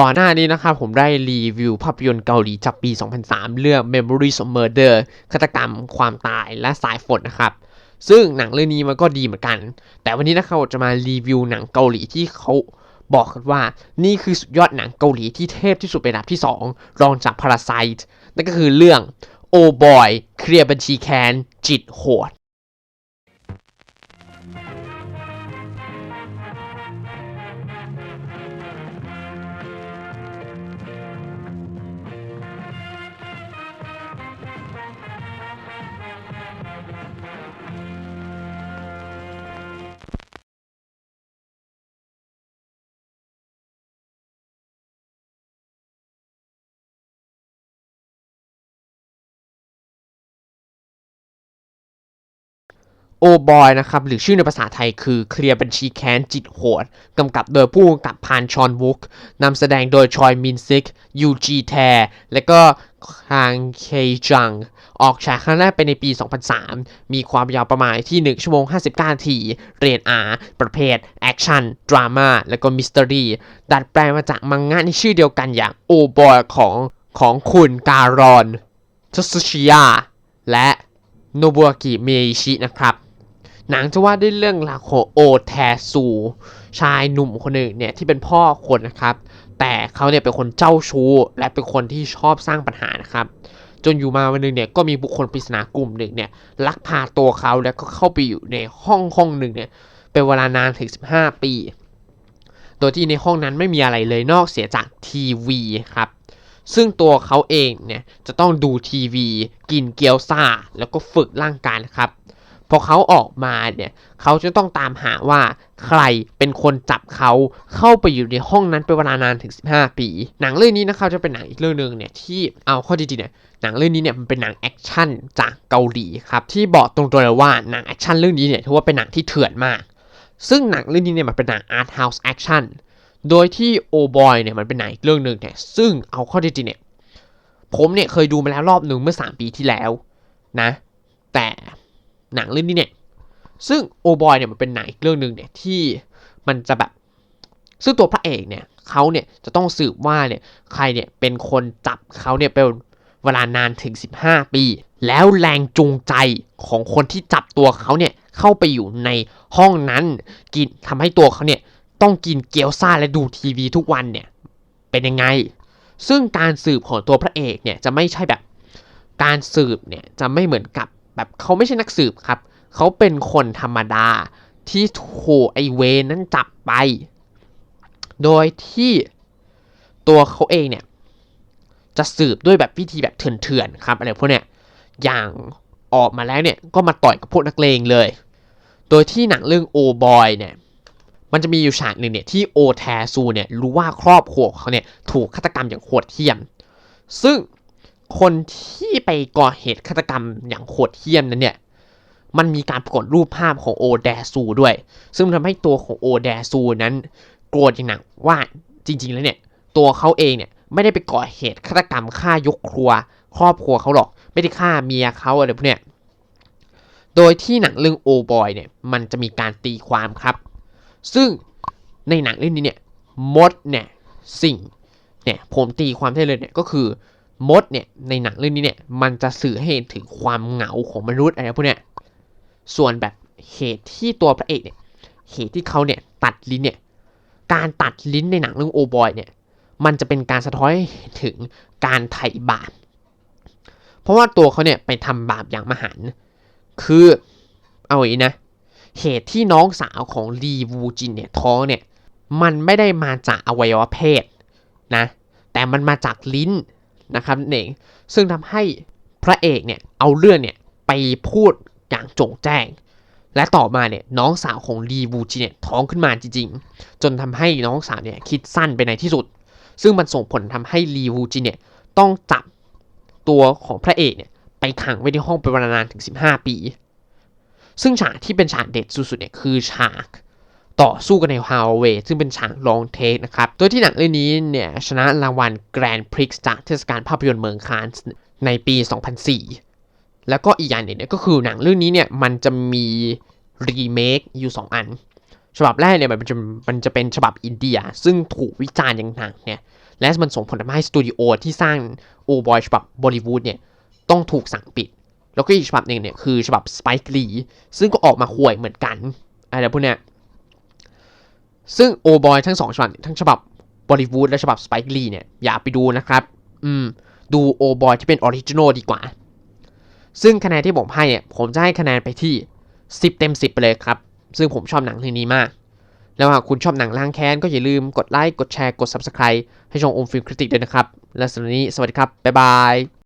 ก่อนหน้านี้นะครับผมได้รีวิวภาพยนตร์เกาหลีจากปี 2003 เรื่อง Memories of Murder ฆาตกรรมความตายและสายฝนนะครับ ซึ่งหนังเรื่องนี้มันก็ดีเหมือนกัน แต่วันนี้นะครับจะมารีวิวหนังเกาหลีที่เขาบอกกันว่านี่คือสุดยอดหนังเกาหลีที่เทพที่สุดเป็นอันดับที่ 2 รองจาก Parasite นั่นก็คือเรื่อง Oh Boy เคลียร์บัญชีแค้นจิตโหด โอบอยนะครับหรือชื่อในภาษาไทยคือเคลียร์บัญชีแค้นจิตโหดกำกับโดยผู้กำกับพานชอนวุกนำแสดงโดยชอยมินซิกยูจีแทและก็คางเคจัง ออกฉายครั้งแรกไปในปี 2003 มีความยาวประมาณที่ 1 ชั่วโมง 59นาที เรียนอาประเภท แอคชั่น ดราม่า และก็มิส t ต r รีดัดแปลงมาจากมังงะในชื่อเดียวกันอย่างโอบอยของของคุณการอนทัสุชิยาและโนบุอากิเมอิชินะครับ หนังจะว่าด้วยเรื่องราวของโอแทซู ชายหนุ่มคนหนึ่งเนี่ยที่เป็นพ่อคนนะครับ แต่เขาเนี่ยเป็นคนเจ้าชู้ และเป็นคนที่ชอบสร้างปัญหานะครับ จนอยู่มาวันหนึ่งเนี่ยก็มีบุคคลปริศนากลุ่มหนึ่งเนี่ยลักพาตัวเขาแล้วก็เข้าไปอยู่ในห้องห้องหนึ่งเนี่ยเป็นเวลานานถึง 15 ปี โดยที่ในห้องนั้นไม่มีอะไรเลยนอกเสียจากทีวีครับซึ่งตัวเขาเองเนี่ยจะต้องดูทีวี กินเกี๊ยวซ่า แล้วก็ฝึกร่างกายนะครับ พอเขาออกมาเนี่ยเขาจะต้องตามหาว่าใครเป็นคนจับเขาเข้าไปอยู่ในห้องนั้นเป็นเวลานานถึง 15 ปี หนังเรื่องนี้นะครับจะเป็นหนังอีกเรื่องหนึ่งเนี่ยที่เอาข้อจริงๆเนี่ยหนังเรื่องนี้เนี่ยมันเป็นหนังแอคชั่นจากเกาหลีครับที่บอกตรงๆเลยว่าหนังแอคชั่นเรื่องนี้เนี่ยถือว่าเป็นหนังที่เถื่อนมาก ซึ่งหนังเรื่องนี้เนี่ยมันเป็นหนังอาร์ตเฮาส์แอคชั่นโดยที่โอบอยเนี่ยมันเป็นหนังอีกเรื่องหนึ่งเนี่ยซึ่งเอาข้อจริงๆเนี่ยผมเนี่ยเคยดูมาแล้วรอบหนึ่งเมื่อ 3 ปีที่แล้วนะ แต่ หนังเรื่องนี้เนี่ย ซึ่งโอบอยเนี่ยมันเป็นหนังอีกเรื่องหนึ่งเนี่ยที่มันจะแบบ ซึ่งตัวพระเอกเนี่ยเขาเนี่ยจะต้องสืบว่าเนี่ยใครเนี่ยเป็นคนจับเขาเนี่ยเป็นเวลานานถึง 15 ปี แล้วแรงจูงใจของคนที่จับตัวเขาเนี่ยเข้าไปอยู่ในห้องนั้น กินทำให้ตัวเขาเนี่ยต้องกินเกี๊ยวซ่าและดูทีวีทุกวันเนี่ยเป็นยังไง ซึ่งการสืบของตัวพระเอกเนี่ยจะไม่ใช่แบบ การสืบเนี่ยจะไม่เหมือนกับ แบบเขาไม่ใช่นักสืบครับ เขาเป็นคนธรรมดาที่ถูกไอเวนนั้นจับไป โดยที่ตัวเขาเองเนี่ย จะสืบด้วยแบบวิธีแบบเถื่อนๆครับอะไรพวกเนี้ยอย่างออกมาแล้วเนี่ยก็มาต่อยกับพวกนักเลงเลย โดยที่หนังเรื่องโอบอยเนี่ย มันจะมีอยู่ฉากหนึ่งเนี่ยที่โอแทซูเนี่ยรู้ว่าครอบครัวเขาเนี่ยถูกฆาตกรรมอย่างโหดเหี้ยม ซึ่ง คนที่ไปก่อเหตุฆาตกรรมอย่างโหดเหี้ยมนั้นเนี่ย มันมีการปรากฏรูปภาพของโอแดซูด้วย ซึ่งทำให้ตัวของโอแดซูนั้น โกรธอย่างหนักว่าจริง ๆ แล้วเนี่ย ตัวเขาเองเนี่ยไม่ได้ไปก่อเหตุฆาตกรรมฆ่ายกครัว ครอบครัวเขาหรอก ไม่ได้ฆ่าเมียเขาอะไรพวกเนี้ยโดยที่หนังเรื่องโอบอยเนี่ยมันจะมีการตีความครับ ซึ่งในหนังเรื่องนี้เนี่ยมดเนี่ยสิ่งเนี่ยผมตีความได้เลยเนี่ยก็คือ มดเนี่ยในหนังเรื่องนี้เนี่ยมันจะสื่อให้เห็นถึงความเหงาของมนุษย์อะไรพวกเนี้ยส่วนแบบเหตุที่ตัวพระเอกเนี่ยเหตุที่เขาเนี่ยตัดลิ้นเนี่ยการตัดลิ้นในหนังเรื่องโอบอยเนี่ยมันจะเป็นการสะท้อนถึงการไถ่บาปเพราะว่าตัวเขาเนี่ยไปทำบาปอย่างมหันต์คือเอาอย่างนี้นะเหตุที่น้องสาวของลีวูจินเนี่ยท้องเนี่ยมันไม่ได้มาจากอวัยวะเพศนะแต่มันมาจากลิ้น นะครับนั่นเองซึ่งทำให้พระเอกเนี่ยเอาเรื่องเนี่ยไปพูดอย่างโจงแจ้ง และต่อมาเนี่ยน้องสาวของลีวูจิเนี่ยท้องขึ้นมาจริงๆ จนทำให้น้องสาวเนี่ยคิดสั้นไปในที่สุด ซึ่งมันส่งผลทำให้ลีวูจิเนี่ยต้องจับตัวของพระเอกเนี่ยไปขังไว้ในห้องเป็นเวลานานถึง 15 ปี ซึ่งฉากที่เป็นฉากเด็ดสุดๆเนี่ยคือฉาก ต่อสู้กันในฮาวเวย์ซึ่งเป็นฉากลองเทคนะครับ โดยที่หนังเรื่องนี้เนี่ยชนะรางวัลแกรนด์พริกซ์จากเทศกาลภาพยนตร์เมืองคานส์ในปี 2004 แล้วก็อีกอย่างหนึ่งเนี่ยก็คือหนังเรื่องนี้เนี่ยมันจะมีรีเมคอยู่ 2 อัน ฉบับแรกเนี่ยมันจะมันจะเป็นฉบับอินเดีย ซึ่งถูกวิจารณ์อย่างหนักเนี่ยและมันส่งผลทำให้สตูดิโอที่สร้างโอบอยฉบับบอลิวูดเนี่ยต้องถูกสั่งปิด แล้วก็อีกฉบับหนึ่งเนี่ยคือฉบับสไปค์ลีซึ่งก็ออกมาห่วยเหมือนกันอะไรพวกเนี้ย ซึ่งโอบอยทั้งสองฉบับทั้งฉบับบอลิวูดและฉบับสไปค์ลีเนี่ยอย่าไปดูนะครับ อืม ดูโอบอยที่เป็นออริจินอลดีกว่า ซึ่งคะแนนที่ผมให้อะผมจะให้คะแนนไปที่ 10 เต็ม 10 ไปเลยครับ ซึ่งผมชอบหนังเรื่องนี้มาก แล้วหากคุณชอบหนังล้างแค้นก็อย่าลืมกดไลค์ กดแชร์ กด Subscribe ให้ช่องอมฟิล์มคริติกด้วยนะครับ และสำหรับนี้สวัสดีครับ บ๊ายบาย